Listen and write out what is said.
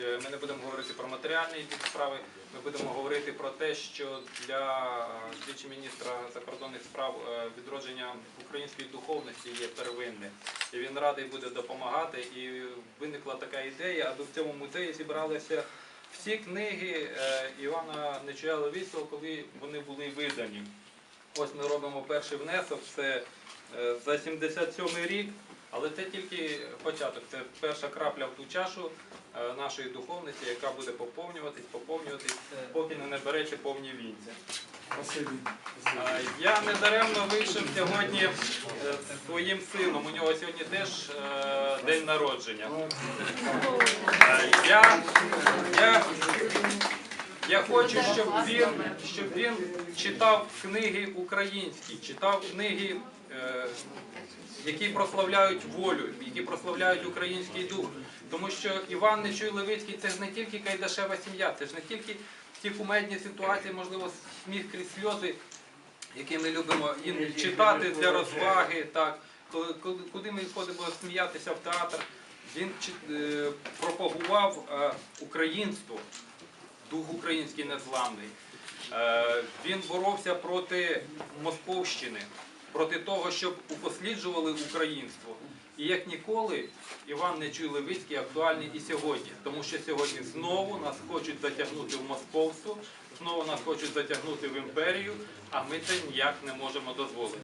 е, ми не будемо говорити про матеріальний бік справи, ми будемо говорити про те, що для двічі міністра закордонних справ е, відродження української духовності є первинне. І він радий буде допомагати. І виникла така ідея, аби в цьому музеї зібралися всі книги е, Івана Нечуя Левицького, коли вони були видані. Ось ми робимо перший внесок, це е, за 77 рік, але це тільки початок, це перша крапля в ту чашу е, нашої духовності, яка буде поповнюватись, поповнюватись, поки не набереться повні вінці. Е, Я недаремно вийшов сьогодні е, з своїм сином. У нього сьогодні теж е, день народження. Е, Я, я, я хочу, щоб він, щоб він читав книги українські, читав книги, е, які прославляють волю, які прославляють український дух. Тому що Іван Нечуй Левицький це ж не тільки Кайдашева сім'я, це ж не тільки ті кумедні ситуації, можливо, сміх крізь сльози, які ми любимо читати для розваги, так, куди ми ходимо сміятися в театр. Він е, пропагував е, українство, дух український незламний. Е, Він боровся проти Московщини, проти того, щоб упосліджували українство. І як ніколи, Іван Нечуй Левицький актуальний і сьогодні, тому що сьогодні знову нас хочуть затягнути в московство, знову нас хочуть затягнути в імперію, а ми це ніяк не можемо дозволити.